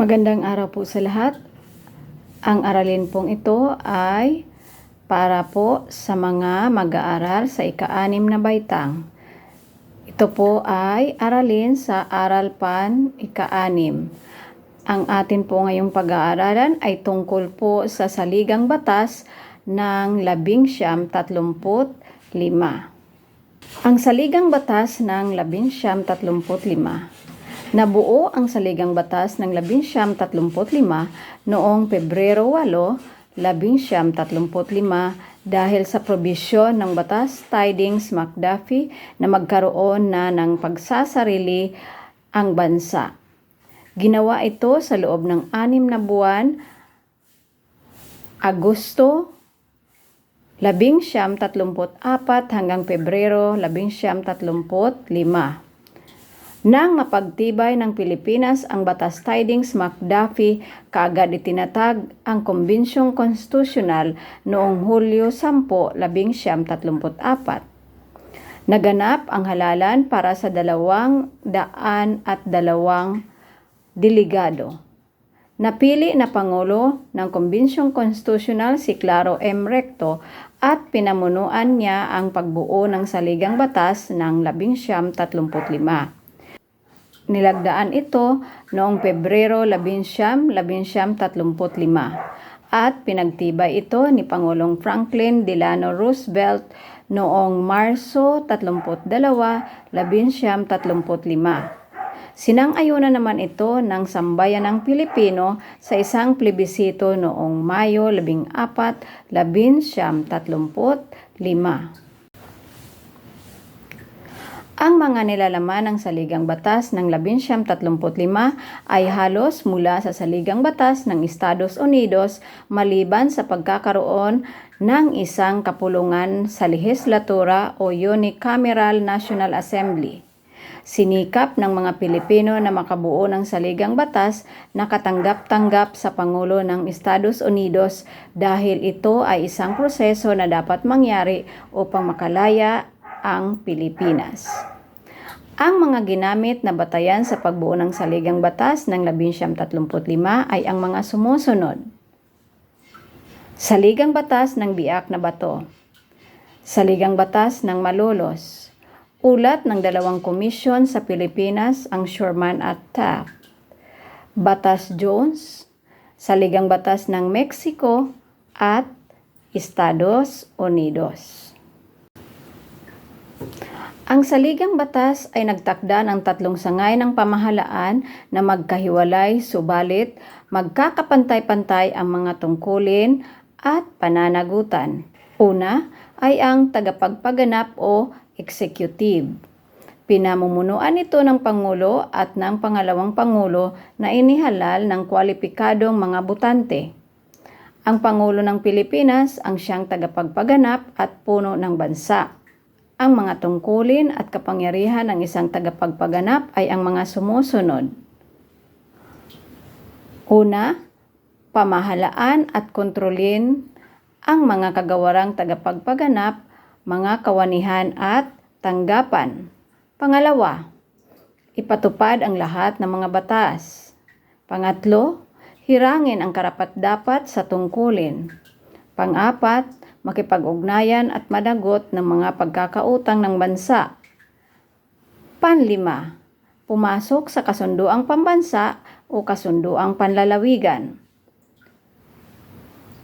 Magandang araw po sa lahat. Ang aralin pong ito ay para po sa mga mag-aaral sa ika-anim na baitang. Ito po ay aralin sa Aral Pan ika-anim. Ang atin po ngayong pag-aaralan ay tungkol po sa saligang batas ng labing siyam tatlumput lima. Ang saligang batas ng labing siyam tatlumput lima Nabuo ang Saligang Batas ng 1935 noong Pebrero 8, 1935 dahil sa probisyon ng Batas Tidings McDuffie na magkaroon na ng pagsasarili ang bansa. Ginawa ito sa loob ng anim na buwan, Agosto 1934 hanggang Pebrero 1935. Nang mapagtibay ng Pilipinas ang Batas Tidings McDuffie, kaagad itinatag ang Kumbensyong Konstitusyonal noong Hulyo 10, 1934. Naganap ang halalan para sa dalawang daan at dalawang delegado. Napili na Pangulo ng Kumbensyong Konstitusyonal si Claro M. Recto at pinamunuan niya ang pagbuo ng saligang batas ng 1935. Nilagdaan ito noong Pebrero 11, 1935 at pinagtibay ito ni Pangulong Franklin Delano Roosevelt noong Marso 32, 1935. Sinang-ayunan naman ito ng sambayan ng Pilipino sa isang plebisito noong Mayo 14, 1935. Ang mga nilalaman ng Saligang Batas ng 1935 ay halos mula sa Saligang Batas ng Estados Unidos maliban sa pagkakaroon ng isang kapulungan sa lehislatura o Unicameral National Assembly. Sinikap ng mga Pilipino na makabuo ng saligang batas na katanggap-tanggap sa Pangulo ng Estados Unidos dahil ito ay isang proseso na dapat mangyari upang makalaya ang Pilipinas. Ang mga ginamit na batayan sa pagbuo ng saligang batas ng 1935 ay ang mga sumusunod. Saligang batas ng biak na bato. Saligang batas ng malolos. Ulat ng dalawang komisyon sa Pilipinas ang Sherman at Taft. Batas Jones. Saligang batas ng Mexico at Estados Unidos. Ang saligang batas ay nagtakda ng tatlong sangay ng pamahalaan na magkahiwalay subalit magkakapantay-pantay ang mga tungkulin at pananagutan. Una ay ang tagapagpaganap o executive. Pinamumunuan ito ng Pangulo at ng pangalawang Pangulo na inihalal ng kwalipikadong mga butante. Ang Pangulo ng Pilipinas ang siyang tagapagpaganap at puno ng bansa. Ang mga tungkulin at kapangyarihan ng isang tagapagpaganap ay ang mga sumusunod. Una, pamahalaan at kontrolin ang mga kagawarang tagapagpaganap, mga kawanihan at tanggapan. Pangalawa, ipatupad ang lahat ng mga batas. Pangatlo, hirangin ang karapat-dapat sa tungkulin. Pangapat, makipag-ugnayan at madagot ng mga pagkakautang ng bansa. Panlima, pumasok sa kasunduang pambansa o kasunduang panlalawigan.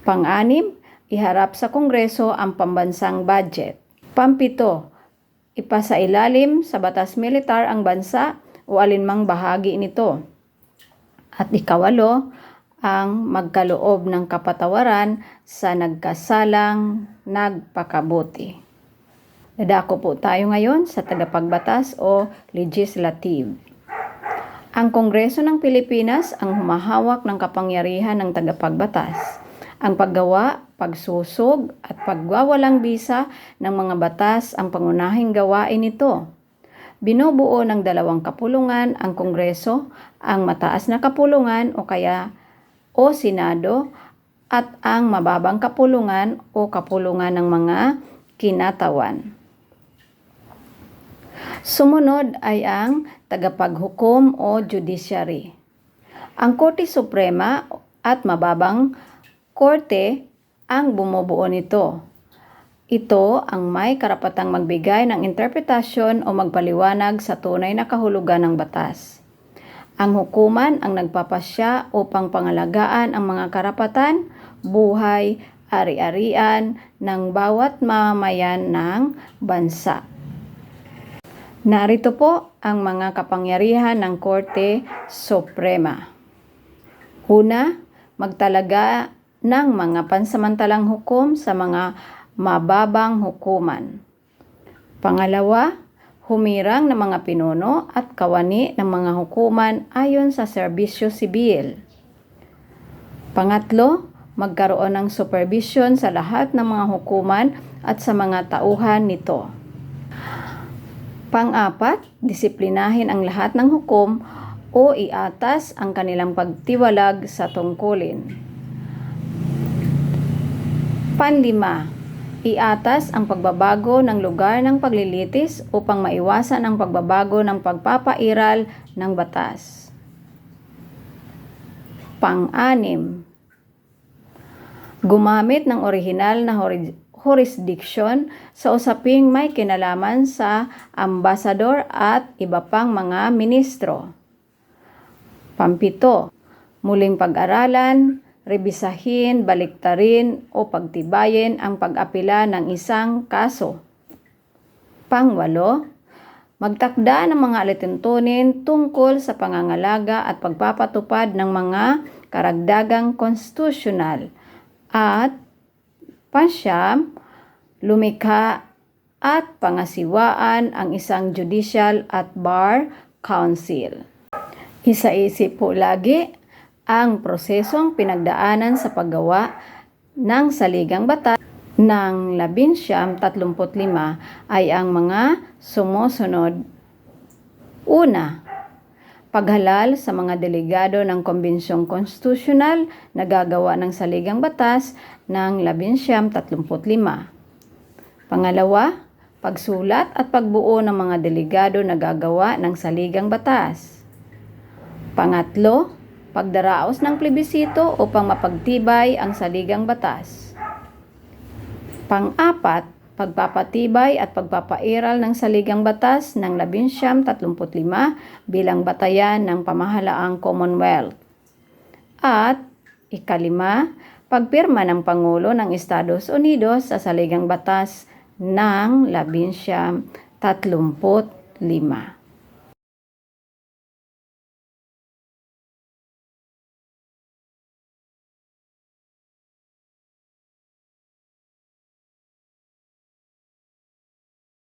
Pang-anim, iharap sa Kongreso ang pambansang budget. Pampito, ipasailalim sa batas militar ang bansa o alinmang bahagi nito. At ikawalo, ang magkaloob ng kapatawaran sa nagkasalang nagpakabuti. Dadako po tayo ngayon sa tagapagbatas o legislative. Ang Kongreso ng Pilipinas ang humahawak ng kapangyarihan ng tagapagbatas. Ang paggawa, pagsusog at pagwawalang bisa ng mga batas ang pangunahing gawain nito. Binubuo ng dalawang kapulungan ang Kongreso, ang mataas na kapulungan o kaya o Senado at ang mababang kapulungan o kapulungan ng mga kinatawan. Sumunod ay ang tagapaghukom o judiciary. Ang Korte Suprema at mababang korte ang bumubuo nito. Ito ang may karapatang magbigay ng interpretasyon o magpaliwanag sa tunay na kahulugan ng batas. Ang hukuman ang nagpapasya upang pangalagaan ang mga karapatan, buhay, ari-arian ng bawat mamayan ng bansa. Narito po ang mga kapangyarihan ng Korte Suprema. Una, magtalaga ng mga pansamantalang hukom sa mga mababang hukuman. Pangalawa, humirang ng mga pinuno at kawani ng mga hukuman ayon sa serbisyo sibil. Pangatlo, magkaroon ng supervision sa lahat ng mga hukuman at sa mga tauhan nito. Pang-apat, disiplinahin ang lahat ng hukom o iatas ang kanilang pagtiwalag sa tungkulin. Panlima, iatas ang pagbabago ng lugar ng paglilitis upang maiwasan ang pagbabago ng pagpapairal ng batas. Pang-anim, gumamit ng orihinal na jurisdiction sa usaping may kinalaman sa ambasador at iba pang mga ministro. Pampito, muling pag-aralan, rebisahin, baliktarin o pagtibayin ang pag-apila ng isang kaso. Pangwalo, magtakda ng mga alituntunin tungkol sa pangangalaga at pagpapatupad ng mga karagdagang konstitusyonal at pansyam, lumikha at pangasiwaan ang isang judicial at bar council. Isaisip po lagi ang prosesong pinagdaanan sa paggawa ng saligang batas ng 1935 ay ang mga sumusunod. Una, paghalal sa mga delegado ng Kombensyong Konstitusyonal na gagawa ng saligang batas ng 1935. Pangalawa, pagsulat at pagbuo ng mga delegado na gagawa ng saligang batas. Pangatlo, pagdaraos ng plebisito upang mapagtibay ang saligang batas. Pang-apat, pagpapatibay at pagpapairal ng saligang batas ng 1935 bilang batayan ng pamahalaang Commonwealth. At ikalima, pagpirma ng Pangulo ng Estados Unidos sa saligang batas ng 1935.